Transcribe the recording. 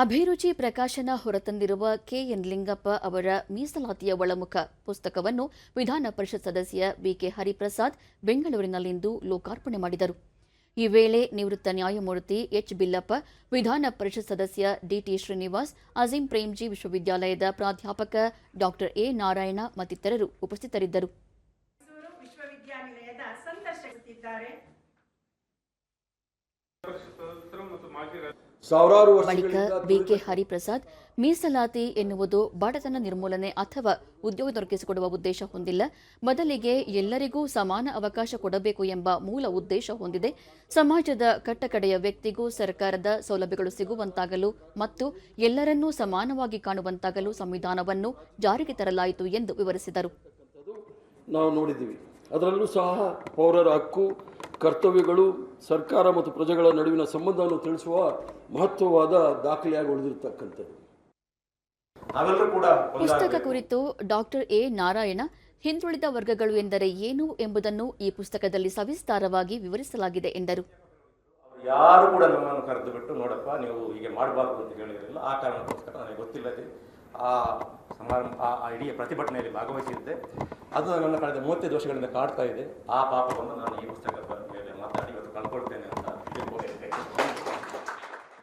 ಅಭಿರುಚಿ ಪ್ರಕಾಶನ ಹೊರತಂದಿರುವ ಕೆಎನ್ ಲಿಂಗಪ್ಪ ಅವರ ಮೀಸಲಾತಿಯ ಒಳಮುಖ ಪುಸ್ತಕವನ್ನು ವಿಧಾನ ಪರಿಷತ್ ಸದಸ್ಯ ಬಿಕೆ ಹರಿಪ್ರಸಾದ್ ಬೆಂಗಳೂರಿನಲ್ಲಿಂದು ಲೋಕಾರ್ಪಣೆ ಮಾಡಿದರು. ಈ ವೇಳೆ ನಿವೃತ್ತ ನ್ಯಾಯಮೂರ್ತಿ ಎಚ್ ಬಿಲ್ಲಪ್ಪ ವಿಧಾನ ಪರಿಷತ್ ಸದಸ್ಯ ಡಿಟಿ ಶ್ರೀನಿವಾಸ್ ಅಜೀಂ ಪ್ರೇಮ್ಜಿ ವಿಶ್ವವಿದ್ಯಾಲಯದ ಪ್ರಾಧ್ಯಾಪಕ ಡಾಕ್ಟರ್ ಎ ನಾರಾಯಣ ಮತ್ತಿತರರು ಉಪಸ್ಥಿತರಿದ್ದರು. ವಿಶ್ವವಿದ್ಯಾನಿಲಯದ ಬಳಿಕ ಬಿಕೆ ಹರಿಪ್ರಸಾದ್ ಮೀಸಲಾತಿ ಎನ್ನುವುದು ಬಡತನ ನಿರ್ಮೂಲನೆ ಅಥವಾ ಉದ್ಯೋಗ ದೊರಕಿಸಿಕೊಡುವ ಉದ್ದೇಶ ಹೊಂದಿಲ್ಲ. ಬದಲಿಗೆ ಎಲ್ಲರಿಗೂ ಸಮಾನ ಅವಕಾಶ ಕೊಡಬೇಕು ಎಂಬ ಮೂಲ ಉದ್ದೇಶ ಹೊಂದಿದೆ. ಸಮಾಜದ ಕಟ್ಟಕಡೆಯ ವ್ಯಕ್ತಿಗೂ ಸರ್ಕಾರದ ಸೌಲಭ್ಯಗಳು ಸಿಗುವಂತಾಗಲು ಮತ್ತು ಎಲ್ಲರನ್ನೂ ಸಮಾನವಾಗಿ ಕಾಣುವಂತಾಗಲು ಸಂವಿಧಾನವನ್ನು ಜಾರಿಗೆ ತರಲಾಯಿತು ಎಂದು ವಿವರಿಸಿದರು. ನಾವು ನೋಡಿದ್ದೀವಿ. ಅದರಲ್ಲೂ ಸಹ ಪೌರರ ಹಕ್ಕು ಕರ್ತವ್ಯಗಳು ಸರ್ಕಾರ ಮತ್ತು ಪ್ರಜೆಗಳ ನಡುವಿನ ಸಂಬಂಧವನ್ನು ತಿಳಿಸುವ ಮಹತ್ವವಾದ ದಾಖಲೆಯಾಗಿ ಉಳಿದಿರತಕ್ಕಂಥದ್ದು. ಪುಸ್ತಕ ಕುರಿತು ಡಾಕ್ಟರ್ ಎ ನಾರಾಯಣ ಹಿಂದುಳಿದ ವರ್ಗಗಳು ಎಂದರೆ ಏನು ಎಂಬುದನ್ನು ಈ ಪುಸ್ತಕದಲ್ಲಿ ಸವಿಸ್ತಾರವಾಗಿ ವಿವರಿಸಲಾಗಿದೆ ಎಂದರು. ಯಾರು ಕೂಡ ನಮ್ಮನ್ನು ಕರೆದು ಬಿಟ್ಟು ನೋಡಪ್ಪ ನೀವು ಹೀಗೆ ಮಾಡಬಾರ್ದು ಅಂತ ಹೇಳಿರಲಿಲ್ಲ ಆ ಕಾರಣಕ್ಕೋಸ್ಕರ ನನಗೆ ಗೊತ್ತಿಲ್ಲದೆ ಆ ಸಮಾರಂಭ ಆ- ಆ ಇಡೀ ಪ್ರತಿಭಟನೆಯಲ್ಲಿ ಭಾಗವಹಿಸಿದ್ದೆ. ಅದು ನನ್ನ ಕಳೆದ ಮೂವತ್ತೈದು ವರ್ಷಗಳಿಂದ ಕಾಡ್ತಾ ಇದೆ. ಆ ಪಾಪವನ್ನು ನಾನು ಈ ಪುಸ್ತಕದ ಮಾತಾಡಿ ಇವತ್ತು ಕಳ್ಕೊಳ್ತೇನೆ